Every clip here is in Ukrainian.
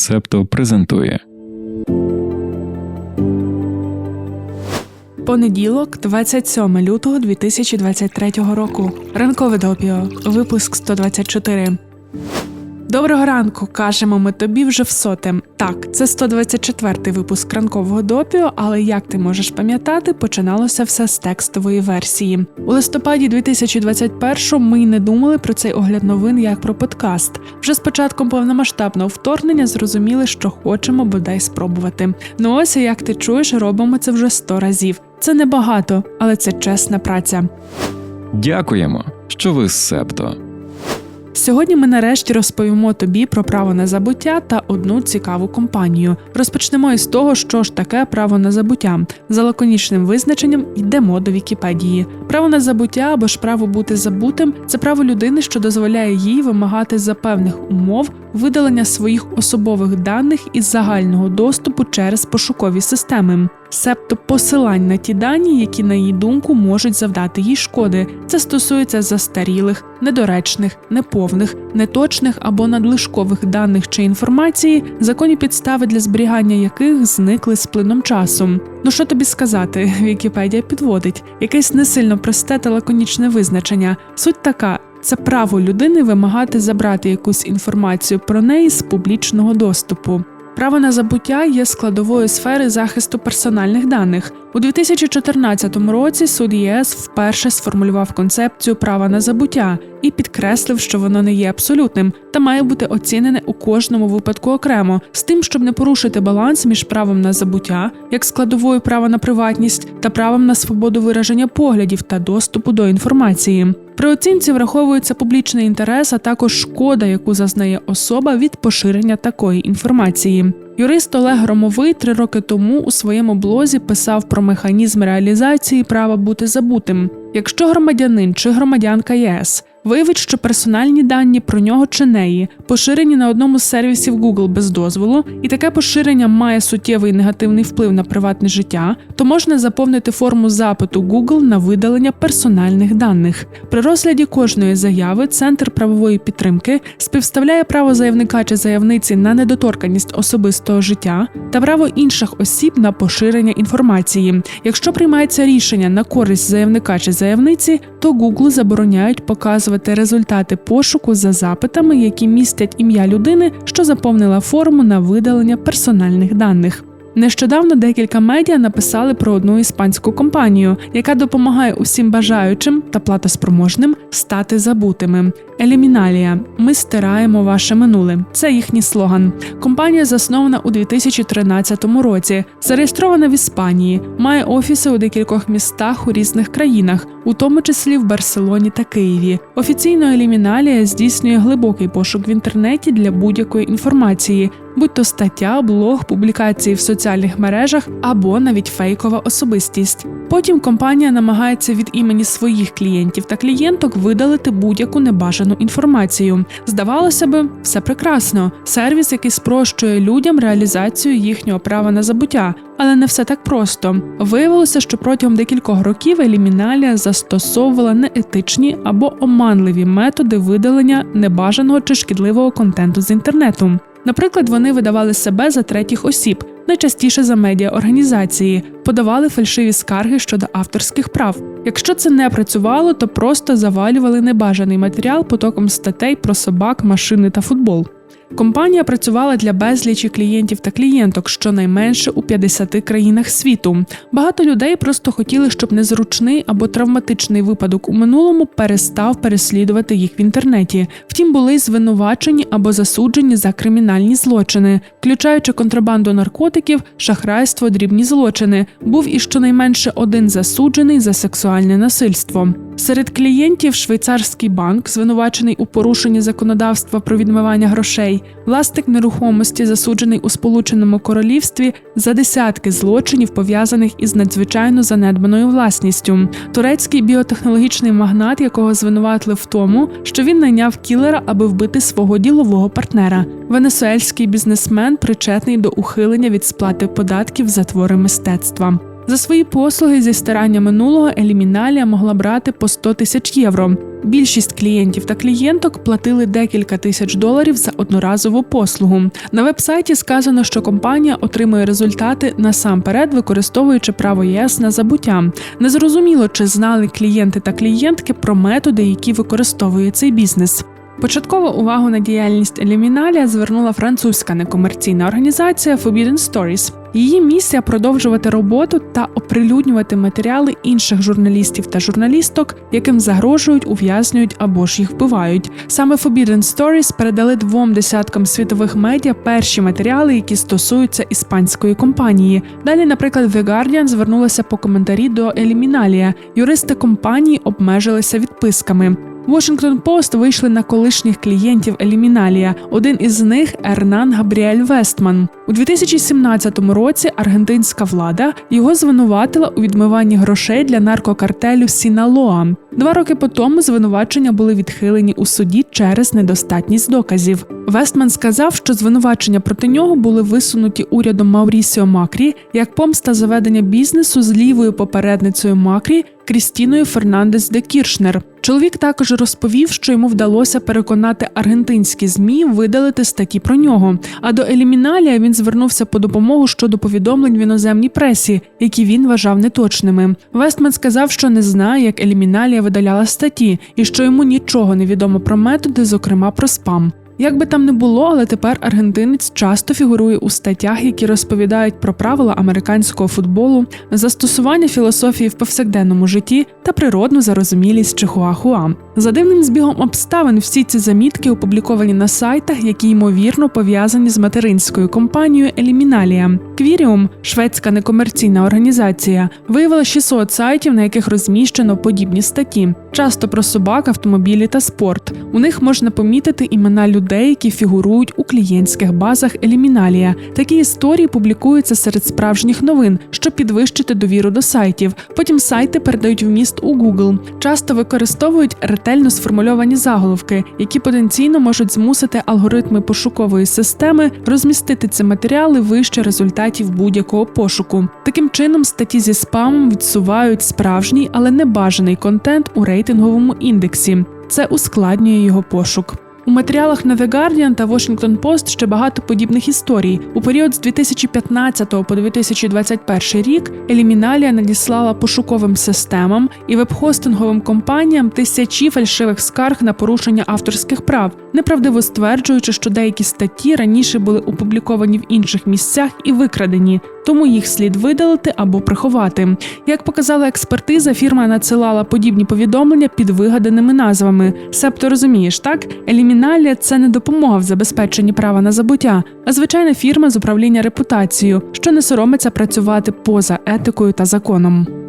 Септо презентує Понеділок, 27 лютого 2023 року. Ранкове допіо. Випуск 124. Доброго ранку, кажемо ми тобі вже в сотем. Так, це 124-й випуск ранкового допіо, але як ти можеш пам'ятати, починалося все з текстової версії. У листопаді 2021 ми й не думали про цей огляд новин як про подкаст. Вже з початком повномасштабного вторгнення зрозуміли, що хочемо бодай спробувати. Ну ось як ти чуєш, робимо це вже 100 разів. Це небагато, але це чесна праця. Дякуємо, що ви з Септо. Сьогодні ми нарешті розповімо тобі про право на забуття та одну цікаву компанію. Розпочнемо із того, що ж таке право на забуття. За лаконічним визначенням йдемо до Вікіпедії. Право на забуття або ж право бути забутим це право людини, що дозволяє їй вимагати за певних умов видалення своїх особових даних із загального доступу через пошукові системи. Себто посилань на ті дані, які, на її думку, можуть завдати їй шкоди. Це стосується застарілих, недоречних, неповних, неточних або надлишкових даних чи інформації, законні підстави для зберігання яких зникли з плином часу. Ну що тобі сказати, Вікіпедія підводить якесь не сильно просте та лаконічне визначення. Суть така. Це право людини вимагати забрати якусь інформацію про неї з публічного доступу. Право на забуття є складовою сфери захисту персональних даних. У 2014 році суд ЄС вперше сформулював концепцію права на забуття і підкреслив, що воно не є абсолютним та має бути оцінене у кожному випадку окремо, з тим, щоб не порушити баланс між правом на забуття, як складовою права на приватність, та правом на свободу вираження поглядів та доступу до інформації. При оцінці враховується публічний інтерес, а також шкода, яку зазнає особа від поширення такої інформації. Юрист Олег Громовий три роки тому у своєму блозі писав про механізм реалізації права бути забутим. Якщо громадянин чи громадянка ЄС виявить, що персональні дані про нього чи неї поширені на одному з сервісів Google без дозволу, і таке поширення має суттєвий негативний вплив на приватне життя, то можна заповнити форму запиту Google на видалення персональних даних. При розгляді кожної заяви Центр правової підтримки співставляє право заявника чи заявниці на недоторканість особистого життя та право інших осіб на поширення інформації. Якщо приймається рішення на користь заявника чи заявниці, то Google забороняють показувати результати пошуку за запитами, які містять ім'я людини, що заповнила форму на видалення персональних даних. Нещодавно декілька медіа написали про одну іспанську компанію, яка допомагає усім бажаючим та платоспроможним стати забутими. Еліміналія. Ми стираємо ваше минуле. Це їхній слоган. Компанія заснована у 2013 році, зареєстрована в Іспанії, має офіси у декількох містах у різних країнах, у тому числі в Барселоні та Києві. Офіційно еліміналія здійснює глибокий пошук в інтернеті для будь-якої інформації, будь то стаття, блог, публікації в соціальних мережах або навіть фейкова особистість. Потім компанія намагається від імені своїх клієнтів та клієнток видалити будь-яку небажану інформацію. Здавалося би, все прекрасно. Сервіс, який спрощує людям реалізацію їхнього права на забуття. Але не все так просто. Виявилося, що протягом декількох років еліміналія застосовувала неетичні або оманливі методи видалення небажаного чи шкідливого контенту з інтернету. Наприклад, вони видавали себе за третіх осіб, найчастіше за медіаорганізації, подавали фальшиві скарги щодо авторських прав. Якщо це не працювало, то просто завалювали небажаний матеріал потоком статей про собак, машини та футбол. Компанія працювала для безлічі клієнтів та клієнток щонайменше у 50 країнах світу. Багато людей просто хотіли, щоб незручний або травматичний випадок у минулому перестав переслідувати їх в інтернеті. Втім, були звинувачені або засуджені за кримінальні злочини, включаючи контрабанду наркотиків, шахрайство, дрібні злочини. Був і щонайменше один засуджений за сексуальне насильство. Серед клієнтів швейцарський банк, звинувачений у порушенні законодавства про відмивання грошей, власник нерухомості, засуджений у Сполученому Королівстві за десятки злочинів, пов'язаних із надзвичайно занедбаною власністю. Турецький біотехнологічний магнат, якого звинуватили в тому, що він найняв кілера, аби вбити свого ділового партнера. Венесуельський бізнесмен причетний до ухилення від сплати податків за твори мистецтва. За свої послуги зі стирання минулого Еліміналія могла брати по 100 тисяч євро. Більшість клієнтів та клієнток платили декілька тисяч доларів за одноразову послугу. На вебсайті сказано, що компанія отримує результати насамперед, використовуючи право ЄС на забуття. Незрозуміло, чи знали клієнти та клієнтки про методи, які використовує цей бізнес. Початково увагу на діяльність Еліміналія звернула французька некомерційна організація Forbidden Stories. Її місія продовжувати роботу та оприлюднювати матеріали інших журналістів та журналісток, яким загрожують, ув'язнюють або ж їх вбивають. Саме Forbidden Stories передали двом десяткам світових медіа перші матеріали, які стосуються іспанської компанії. Далі, наприклад, The Guardian звернулася по коментарі до Еліміналія. Юристи компанії обмежилися відписками. Washington Post вийшли на колишніх клієнтів Еліміналія. Один із них Ернан Габріель Вестман. У 2017 році аргентинська влада його звинуватила у відмиванні грошей для наркокартелю Сіналоа. Два роки по тому звинувачення були відхилені у суді через недостатність доказів. Вестман сказав, що звинувачення проти нього були висунуті урядом Маурісіо Макрі як помста заведення бізнесу з лівою попередницею Макрі Крістіною Фернандес де Кіршнер. Чоловік також розповів, що йому вдалося переконати аргентинські змі видалити статті про нього. А до Еліміналія він звернувся по допомогу щодо повідомлень в іноземній пресі, які він вважав неточними. Вестман сказав, що не знає, як Еліміналія видаляла статті, і що йому нічого не відомо про методи, зокрема про спам. Як би там не було, але тепер аргентинець часто фігурує у статтях, які розповідають про правила американського футболу, застосування філософії в повсякденному житті та природну зарозумілість Чихуахуа. За дивним збігом обставин всі ці замітки опубліковані на сайтах, які ймовірно пов'язані з материнською компанією Еліміналія. Квіріум, шведська некомерційна організація, виявила 600 сайтів, на яких розміщено подібні статті, часто про собак, автомобілі та спорт. У них можна помітити імена людей, які фігурують у клієнтських базах Еліміналія. Такі історії публікуються серед справжніх новин, щоб підвищити довіру до сайтів. Потім сайти передають вміст у Google. Часто використовують ретельно сформульовані заголовки, які потенційно можуть змусити алгоритми пошукової системи розмістити ці матеріали вище результатів будь-якого пошуку. Таким чином, статті зі спамом відсувають справжній, але небажаний контент у рейтинговому індексі. Це ускладнює його пошук. У матеріалах на The Guardian та Washington Post ще багато подібних історій. У період з 2015 по 2021 рік Еліміналія надіслала пошуковим системам і вебхостинговим компаніям тисячі фальшивих скарг на порушення авторських прав, неправдиво стверджуючи, що деякі статті раніше були опубліковані в інших місцях і викрадені, тому їх слід видалити або приховати. Як показала експертиза, фірма надсилала подібні повідомлення під вигаданими назвами. Себто розумієш, так еліміналія це не допомога в забезпеченні права на забуття, а звичайна фірма з управління репутацією, що не соромиться працювати поза етикою та законом.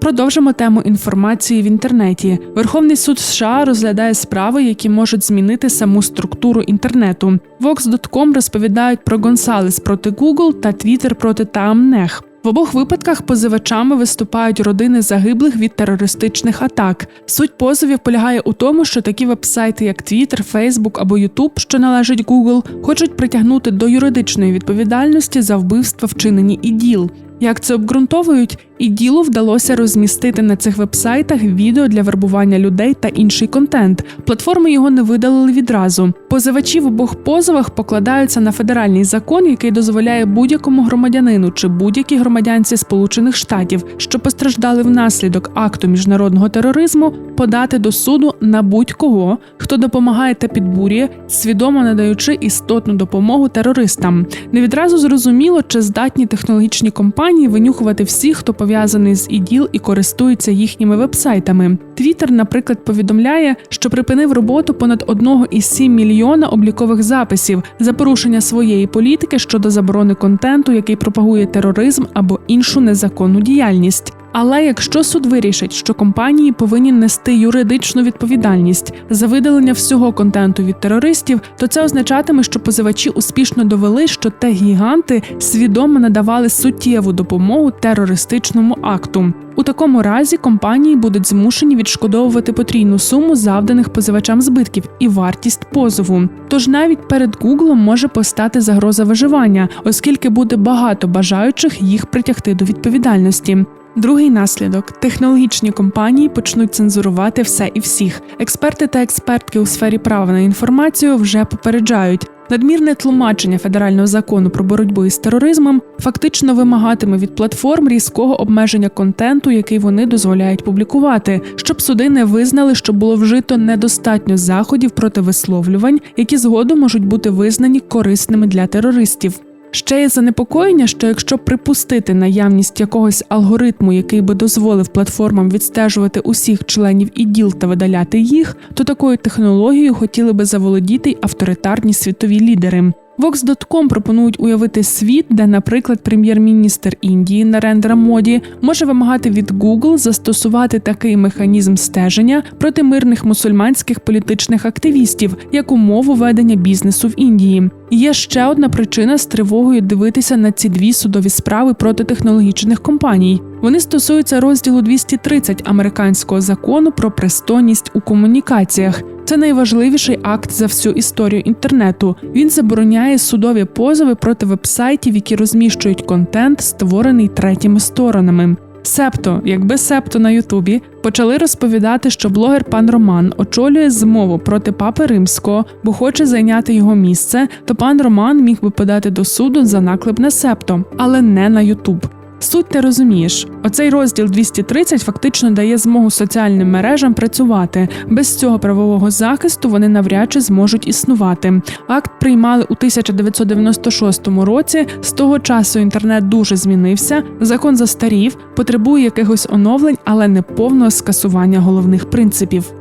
Продовжимо тему інформації в інтернеті. Верховний суд США розглядає справи, які можуть змінити саму структуру інтернету. Vox.com розповідають про Гонсалес проти Google та Twitter проти Таамнех. В обох випадках позивачами виступають родини загиблих від терористичних атак. Суть позовів полягає у тому, що такі вебсайти, як Twitter, Facebook або YouTube, що належать Google, хочуть притягнути до юридичної відповідальності за вбивства, вчинені іділ. Як це обґрунтовують, і ділу вдалося розмістити на цих вебсайтах відео для вербування людей та інший контент. Платформи його не видалили відразу. Позивачі в обох позовах покладаються на федеральний закон, який дозволяє будь-якому громадянину чи будь-якій громадянці Сполучених Штатів, що постраждали внаслідок акту міжнародного тероризму, подати до суду на будь-кого, хто допомагає та підбурює, свідомо надаючи істотну допомогу терористам. Не відразу зрозуміло, чи здатні технологічні компанії винюхувати всіх, хто пов'язаний з іділ і користується їхніми вебсайтами. Твіттер, наприклад, повідомляє, що припинив роботу понад 1,7 мільйона облікових записів за порушення своєї політики щодо заборони контенту, який пропагує тероризм або іншу незаконну діяльність. Але якщо суд вирішить, що компанії повинні нести юридичну відповідальність за видалення всього контенту від терористів, то це означатиме, що позивачі успішно довели, що те гіганти свідомо надавали суттєву допомогу терористичному акту. У такому разі компанії будуть змушені відшкодовувати потрійну суму завданих позивачам збитків і вартість позову. Тож навіть перед Гуглом може постати загроза виживання, оскільки буде багато бажаючих їх притягти до відповідальності. Другий наслідок: технологічні компанії почнуть цензурувати все і всіх. Експерти та експертки у сфері права на інформацію вже попереджають. Надмірне тлумачення федерального закону про боротьбу із тероризмом фактично вимагатиме від платформ різкого обмеження контенту, який вони дозволяють публікувати, щоб суди не визнали, що було вжито недостатньо заходів проти висловлювань, які згодом можуть бути визнані корисними для терористів. Ще є занепокоєння, що якщо припустити наявність якогось алгоритму, який би дозволив платформам відстежувати усіх членів іділ та видаляти їх, то такою технологією хотіли би заволодіти й авторитарні світові лідери. Vox.com пропонують уявити світ, де, наприклад, прем'єр-міністр Індії Нарендра Моді може вимагати від Google застосувати такий механізм стеження проти мирних мусульманських політичних активістів як умову ведення бізнесу в Індії. Є ще одна причина з тривогою дивитися на ці дві судові справи проти технологічних компаній. Вони стосуються розділу 230 американського закону про пристойність у комунікаціях. Це найважливіший акт за всю історію інтернету. Він забороняє судові позови проти вебсайтів, які розміщують контент, створений третіми сторонами. Септо, якби септо на Ютубі, почали розповідати, що блогер пан Роман очолює змову проти папи римського, бо хоче зайняти його місце, то пан Роман міг би подати до суду за наклеп на септо, але не на Ютуб. Суть ти розумієш, оцей розділ 230 фактично дає змогу соціальним мережам працювати. Без цього правового захисту вони навряд чи зможуть існувати. Акт приймали у 1996 році. З того часу інтернет дуже змінився. Закон застарів, потребує якихось оновлень, але не повного скасування головних принципів.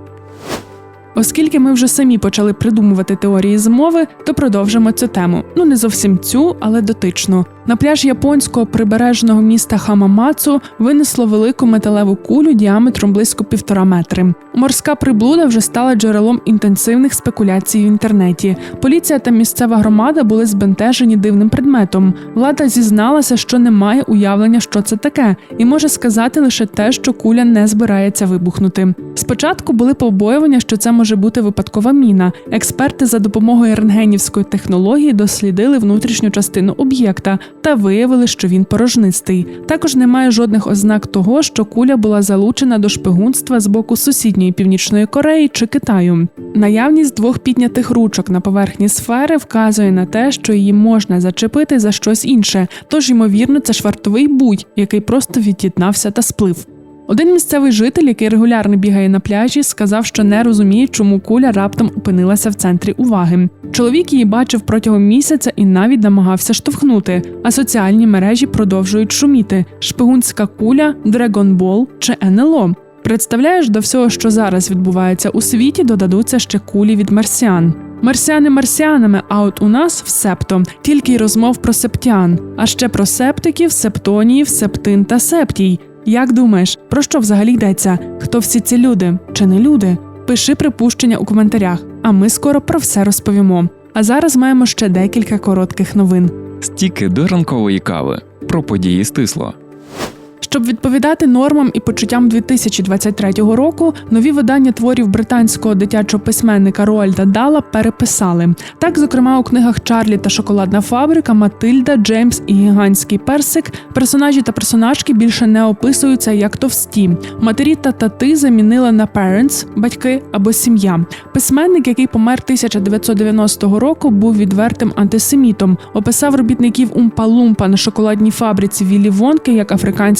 Оскільки ми вже самі почали придумувати теорії змови, то продовжимо цю тему. Ну не зовсім цю, але дотичну. На пляж японського прибережного міста Хамамацу винесло велику металеву кулю діаметром близько півтора метри. Морська приблуда вже стала джерелом інтенсивних спекуляцій в інтернеті. Поліція та місцева громада були збентежені дивним предметом. Влада зізналася, що не має уявлення, що це таке, і може сказати лише те, що куля не збирається вибухнути. Спочатку були побоювання, що це може бути випадкова міна. Експерти за допомогою рентгенівської технології дослідили внутрішню частину об'єкта та виявили, що він порожнистий. Також немає жодних ознак того, що куля була залучена до шпигунства з боку сусідньої північної Кореї чи Китаю. Наявність двох піднятих ручок на поверхні сфери вказує на те, що її можна зачепити за щось інше. Тож, ймовірно, це швартовий буй, який просто від'єднався та сплив. Один місцевий житель, який регулярно бігає на пляжі, сказав, що не розуміє, чому куля раптом опинилася в центрі уваги. Чоловік її бачив протягом місяця і навіть намагався штовхнути. А соціальні мережі продовжують шуміти: шпигунська куля, дрегонбол чи НЛО. Представляєш, до всього, що зараз відбувається у світі, додадуться ще кулі від марсіан. Марсіани марсіанами, а от у нас в септо тільки й розмов про септян, а ще про септиків, септоніїв, септин та септій. Як думаєш, про що взагалі йдеться? Хто всі ці люди чи не люди? Пиши припущення у коментарях, а ми скоро про все розповімо. А зараз маємо ще декілька коротких новин. Стіки до ранкової кави про події стисло. Щоб відповідати нормам і почуттям 2023 року, нові видання творів британського дитячого письменника Роальда Дала переписали. Так, зокрема, у книгах Чарлі та Шоколадна фабрика, Матильда, Джеймс і Гігантський персик персонажі та персонажки більше не описуються як товсті. Матері та тати замінили на parents – батьки або сім'я. Письменник, який помер 1990 року, був відвертим антисемітом. Описав робітників Умпа-Лумпа на шоколадній фабриці Віллі Вонки як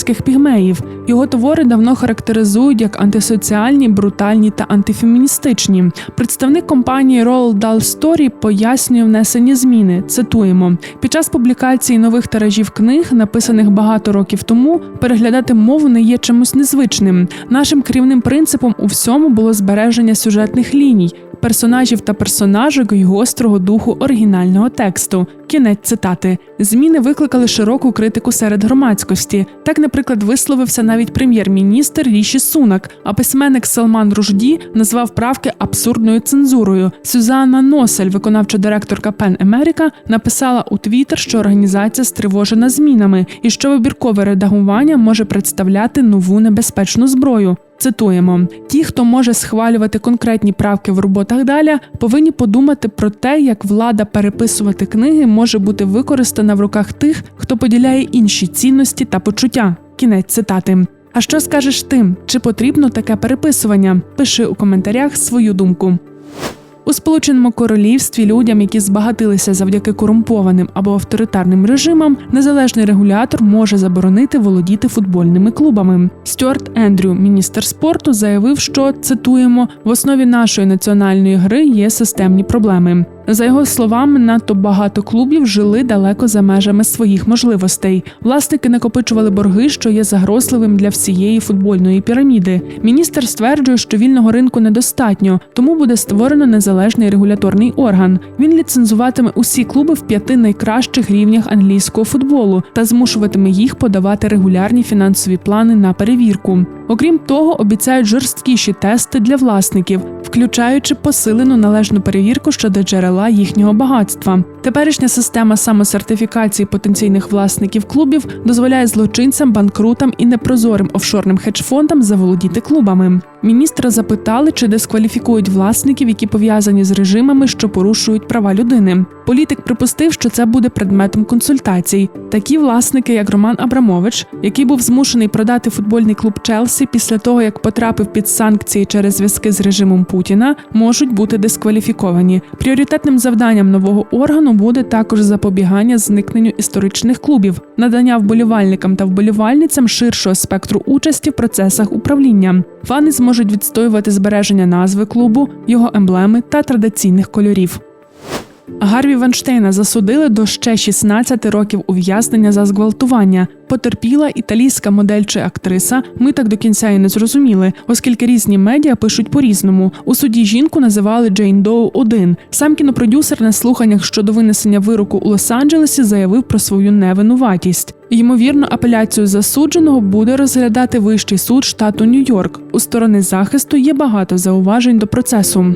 африканських пігмеїв. Його твори давно характеризують як антисоціальні, брутальні та антифеміністичні. Представник компанії Roald Dahl Story пояснює внесені зміни. Цитуємо: під час публікації нових тиражів книг, написаних багато років тому, переглядати мову не є чимось незвичним. Нашим керівним принципом у всьому було збереження сюжетних ліній. Персонажів та персонажок й гострого духу оригінального тексту. Кінець цитати. Зміни викликали широку критику серед громадськості. Так, наприклад, висловився навіть прем'єр-міністр Ріші Сунак, а письменник Салман Ружді назвав правки абсурдною цензурою. Сюзанна Носель, виконавча директорка Пен Америка, написала у Твіттер, що організація стривожена змінами і що вибіркове редагування може представляти нову небезпечну зброю. Цитуємо: ті, хто може схвалювати конкретні правки в роботах далі, повинні подумати про те, як влада переписувати книги може бути використана в руках тих, хто поділяє інші цінності та почуття. Кінець цитати. А що скажеш ти? Чи потрібно таке переписування? Пиши у коментарях свою думку. У Сполученому Королівстві людям, які збагатилися завдяки корумпованим або авторитарним режимам, незалежний регулятор може заборонити володіти футбольними клубами. Стюарт Ендрю, міністр спорту, заявив, що цитуємо: в основі нашої національної гри є системні проблеми. За його словами, надто багато клубів жили далеко за межами своїх можливостей. Власники накопичували борги, що є загрозливим для всієї футбольної піраміди. Міністр стверджує, що вільного ринку недостатньо, тому буде створено незалежний регуляторний орган. Він ліцензуватиме усі клуби в п'яти найкращих рівнях англійського футболу та змушуватиме їх подавати регулярні фінансові плани на перевірку. Окрім того, обіцяють жорсткіші тести для власників, включаючи посилену належну перевірку щодо джерела їхнього багатства. Теперішня система самосертифікації потенційних власників клубів дозволяє злочинцям, банкрутам і непрозорим офшорним хедж-фондам заволодіти клубами. Міністра запитали, чи дискваліфікують власників, які пов'язані з режимами, що порушують права людини. Політик припустив, що це буде предметом консультацій. Такі власники, як Роман Абрамович, який був змушений продати футбольний клуб Челсі після того, як потрапив під санкції через зв'язки з режимом Путіна, можуть бути дискваліфіковані. Пріоритетним завданням нового органу буде також запобігання зникненню історичних клубів, надання вболівальникам та вболівальницям ширшого спектру участі в процесах управління. Фани зможуть відстоювати збереження назви клубу, його емблеми та традиційних кольорів. Гарві Ванштейна засудили до ще 16 років ув'язнення за зґвалтування. Потерпіла італійська модель чи актриса. Ми так до кінця і не зрозуміли, оскільки різні медіа пишуть по-різному. У суді жінку називали Джейн Доу 1 Сам кінопродюсер на слуханнях щодо винесення вироку у Лос-Анджелесі заявив про свою невинуватість. Ймовірно, апеляцію засудженого буде розглядати вищий суд штату Нью-Йорк. У сторони захисту є багато зауважень до процесу.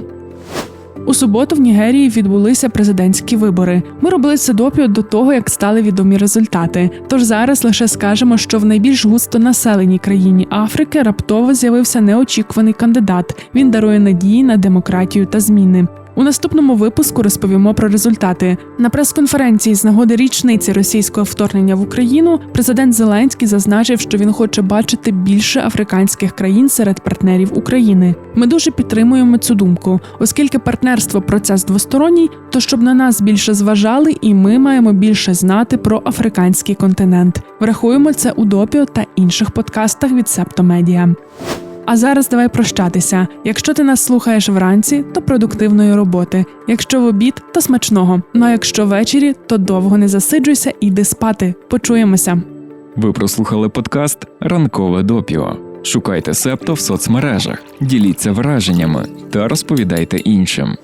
У суботу в Нігерії відбулися президентські вибори. Ми робили це допіо до того, як стали відомі результати. Тож зараз лише скажемо, що в найбільш густо населеній країні Африки раптово з'явився неочікуваний кандидат. Він дарує надії на демократію та зміни. У наступному випуску розповімо про результати. На прес-конференції з нагоди річниці російського вторгнення в Україну президент Зеленський зазначив, що він хоче бачити більше африканських країн серед партнерів України. Ми дуже підтримуємо цю думку, оскільки партнерство процес двосторонній, то щоб на нас більше зважали, і ми маємо більше знати про африканський континент. Врахуємо це у допіо та інших подкастах від Септомедіа. А зараз давай прощатися. Якщо ти нас слухаєш вранці, то продуктивної роботи. Якщо в обід, то смачного. Ну а якщо ввечері, то довго не засиджуйся і йди спати. Почуємося. Ви прослухали подкаст Ранкове допіо. Шукайте Септо в соцмережах, діліться враженнями та розповідайте іншим.